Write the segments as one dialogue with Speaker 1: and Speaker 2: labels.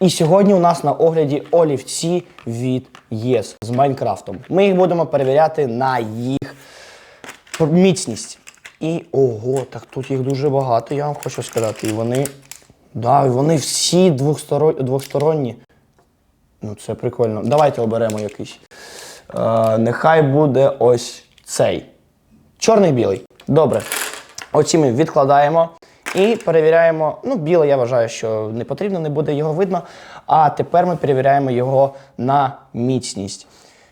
Speaker 1: І сьогодні у нас на огляді олівці від ЄС з Майнкрафтом. Ми їх будемо перевіряти на їх міцність. І ого, так тут їх дуже багато, я вам хочу сказати. І вони, да, вони всі двохсторо- двосторонні. Ну, це прикольно. Давайте оберемо якийсь. Е, нехай буде ось цей. Чорний білий. Добре. Оці ми відкладаємо і перевіряємо. Ну, білий, я вважаю, що не потрібно, не буде його видно. А тепер ми перевіряємо його на міцність.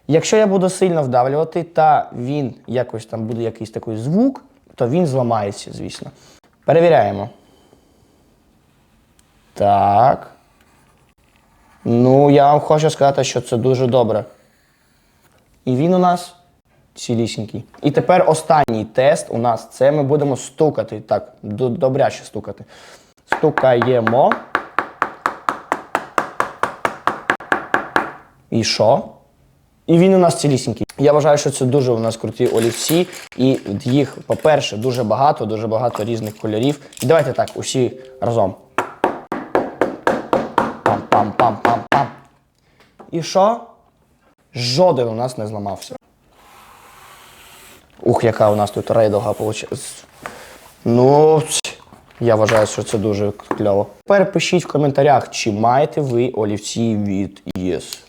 Speaker 1: Якщо я буду сильно вдавлювати, та він якось там буде якийсь такий звук, то він зламається, звісно. Перевіряємо. Так. Ну, я вам хочу сказати, що це дуже добре. І він у нас цілісінький. І тепер останній тест у нас це ми будемо стукати. Так, добряче стукати. Стукаємо. І що? І він у нас цілісінький. Я вважаю, що це дуже у нас круті олівці. І їх, по-перше, дуже багато, дуже багато різних кольорів. І давайте так, усі разом. Пам-пам-пам-пам-пам. І що? Жоден у нас не зламався. Ух, яка у нас тут рейдога вийшла. Ну, я вважаю, що це дуже кльово. Тепер пишіть в коментарях, чи маєте ви олівці від ЄС.